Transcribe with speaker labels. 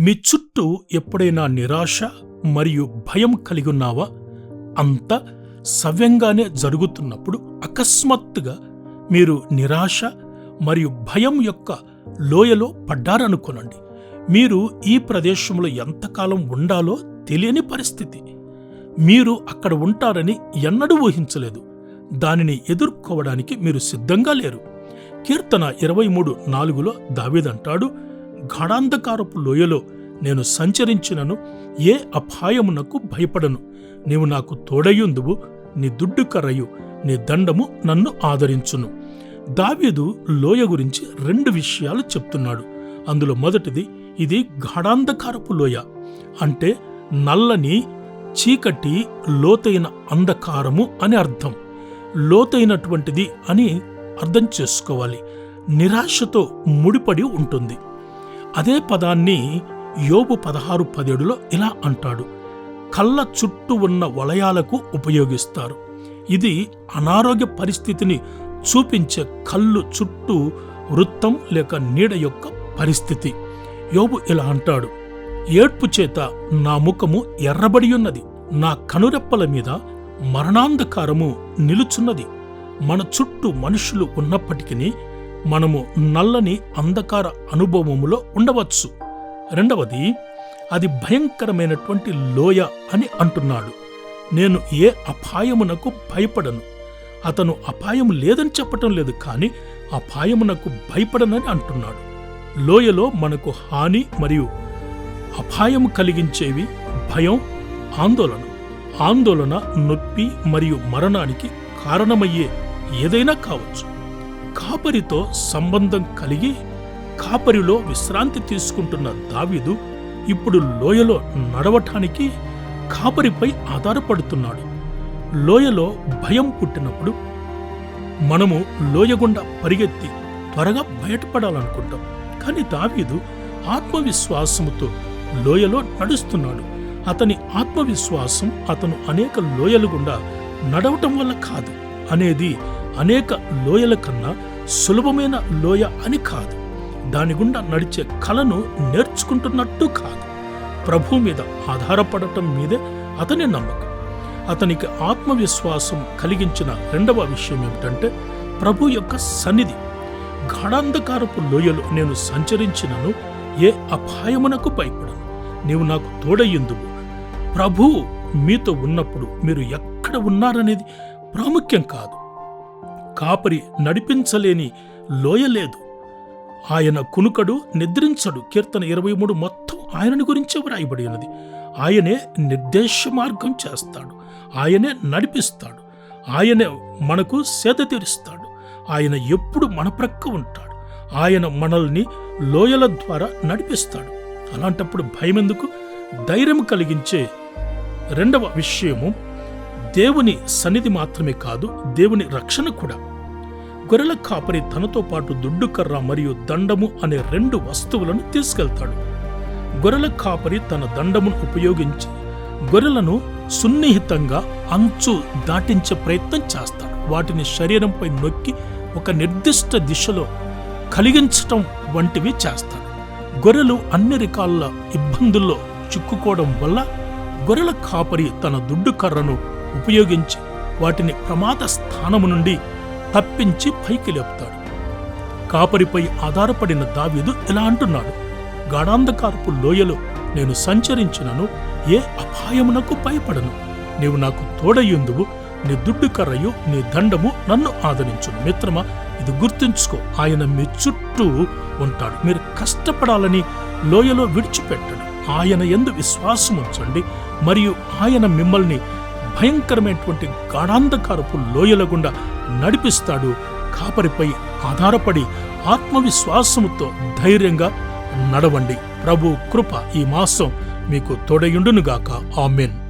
Speaker 1: మీ చుట్టూ ఎప్పుడైనా నిరాశ మరియు భయం కలిగి ఉన్నావా అంత సవ్యంగానే జరుగుతున్నప్పుడు అకస్మాత్తుగా మీరు నిరాశ మరియు భయం యొక్క లోయలో పడ్డారనుకోనండి. మీరు ఈ ప్రదేశంలో ఎంతకాలం ఉండాలో తెలియని పరిస్థితి. మీరు అక్కడ ఉంటారని ఎన్నడూ ఊహించలేదు. దానిని ఎదుర్కోవడానికి మీరు సిద్ధంగా లేరు. కీర్తన ఇరవై మూడు నాలుగులో దావీదంటాడు గాఢాంధకారపు లోయలో నేను సంచరించినను ఏ అపాయమునకు భయపడను. నీవు నాకు తోడయుందువు నీ దుడ్డు కర్రయు నీ దండము నన్ను ఆదరించును. దావీదు లోయ గురించి రెండు విషయాలు చెప్తున్నాడు. అందులో మొదటిది ఇది గాఢాంధకారపు లోయ. అంటే నల్లని చీకటి లోతైన అంధకారము అని అర్థం. లోతైనటువంటిది అని అర్థం చేసుకోవాలి. నిరాశతో ముడిపడి ఉంటుంది. అదే పదాన్ని యోబు పదహారు పదేడులో ఇలా అంటాడు. కళ్ళ చుట్టూ ఉన్న వలయాలకు ఉపయోగిస్తారు. ఇది అనారోగ్య పరిస్థితిని చూపించే కళ్ళు చుట్టూ వృత్తం లేక నీడ యొక్క పరిస్థితి. యోబు ఇలా అంటాడు. ఏడ్పు చేత నా ముఖము ఎర్రబడి ఉన్నది. నా కనురెప్పల మీద మరణాంధకారము నిలుచున్నది. మన చుట్టూ మనుషులు ఉన్నప్పటికీ మనము నల్లని అంధకార అనుభవములో ఉండవచ్చు. రెండవది అది భయంకరమైనటువంటి లోయ అని అంటున్నాడు. నేను ఏ అపాయమునకు భయపడను. అతను అపాయం లేదని చెప్పటం లేదు కానీ అపాయమునకు భయపడనని అంటున్నాడు. లోయలో మనకు హాని మరియు అపాయం కలిగించేవి భయం ఆందోళన. ఆందోళన నొప్పి మరియు మరణానికి కారణమయ్యే ఏదైనా కావచ్చు. కాపరితో సంబంధం కలిగి కాపరిలో విశ్రాంతి తీసుకుంటున్న దావీదు ఇప్పుడు లోయలో నడవటానికి కాపరిపై ఆధారపడుతున్నాడు. లోయలో భయం పుట్టినప్పుడు మనము లోయగుండా పరిగెత్తి త్వరగా బయటపడాలనుకుంటాం. కానీ దావీదు ఆత్మవిశ్వాసముతో లోయలో నడుస్తున్నాడు. అతని ఆత్మవిశ్వాసం అతను అనేక లోయలు గుండా నడవటం వల్ల కాదు. అనేది అనేక లోయల కన్నా సులభమైన లోయ అని కాదు. దాని గుండా నడిచే కళను నేర్చుకుంటున్నట్టు కాదు. ప్రభు మీద ఆధారపడటం మీదే అతని నమ్మకం. అతనికి ఆత్మవిశ్వాసం కలిగించిన రెండవ విషయం ఏమిటంటే ప్రభు యొక్క సన్నిధి. గాఢాంధకారపు లోయలో నేను సంచరించినను ఏ అపాయమునకు భయపడను. నీవు నాకు తోడయ్యందువు. ప్రభు మీతో ఉన్నప్పుడు మీరు ఎక్కడ ఉన్నారనేది ప్రాముఖ్యం కాదు. కాపరి నడిపించలేని లోయ లేదు. ఆయన కునుకడు నిద్రించడు. కీర్తన ఇరవై మూడు మొత్తం ఆయనని గురించే వ్రాయబడి ఉన్నది. ఆయనే నిర్దేశ మార్గం చేస్తాడు. ఆయనే నడిపిస్తాడు. ఆయనే మనకు సేద తీరుస్తాడు. ఆయన ఎప్పుడు మన ప్రక్క ఉంటాడు. ఆయన మనల్ని లోయల ద్వారా నడిపిస్తాడు. అలాంటప్పుడు భయం ఎందుకు ధైర్యం కలిగించే రెండవ విషయము దేవుని సన్నిధి మాత్రమే కాదు దేవుని రక్షణ కూడా. గొర్రెల కాపరి తనతో పాటు దుడ్డు కర్ర మరియు దండము అనే రెండు వస్తువులను తీసుకెళ్తాడు. గొర్రెల కాపరి తన దండమును ఉపయోగించి గొర్రెలను సున్నిహితంగా అంచు దాటించే ప్రయత్నం చేస్తాడు. వాటిని శరీరంపై నొక్కి ఒక నిర్దిష్ట దిశలో కలిగించటం వంటివి చేస్తాడు. గొర్రెలు అన్ని రకాల ఇబ్బందుల్లో చిక్కుకోవడం వల్ల గొర్రెల కాపరి తన దుడ్డు కర్రను ఉపయోగించి వాటిని ప్రమాద స్థానము నుండి తప్పించి పైకి లేపుతాడు. కాపరిపై ఆధారపడిన దావీదు ఇలా అంటున్నాడు గాఢాంధకారపు లోయలో నేను సంచరించినను ఏ అపాయమునకు భయపడను. నీవు నాకు తోడయ్యుందువు నీ దుడ్డు కర్రయు నీ దండము నన్ను ఆదరించు మిత్రమా ఇది గుర్తుంచుకో ఆయన మీ చుట్టూ ఉంటాడు. మీరు కష్టపడాలని లోయలో విడిచిపెట్టడు ఆయన ఎందు విశ్వాసం ఉంచండి మరియు ఆయన మిమ్మల్ని భయంకరమైనటువంటి గాఢాంధకారపు లోయల గుండా నడిపిస్తాడు. కాపరిపై ఆధారపడి ఆత్మవిశ్వాసముతో ధైర్యంగా నడవండి. ప్రభు కృప ఈ మాసం మీకు తోడయుండునుగాక. ఆమెన్.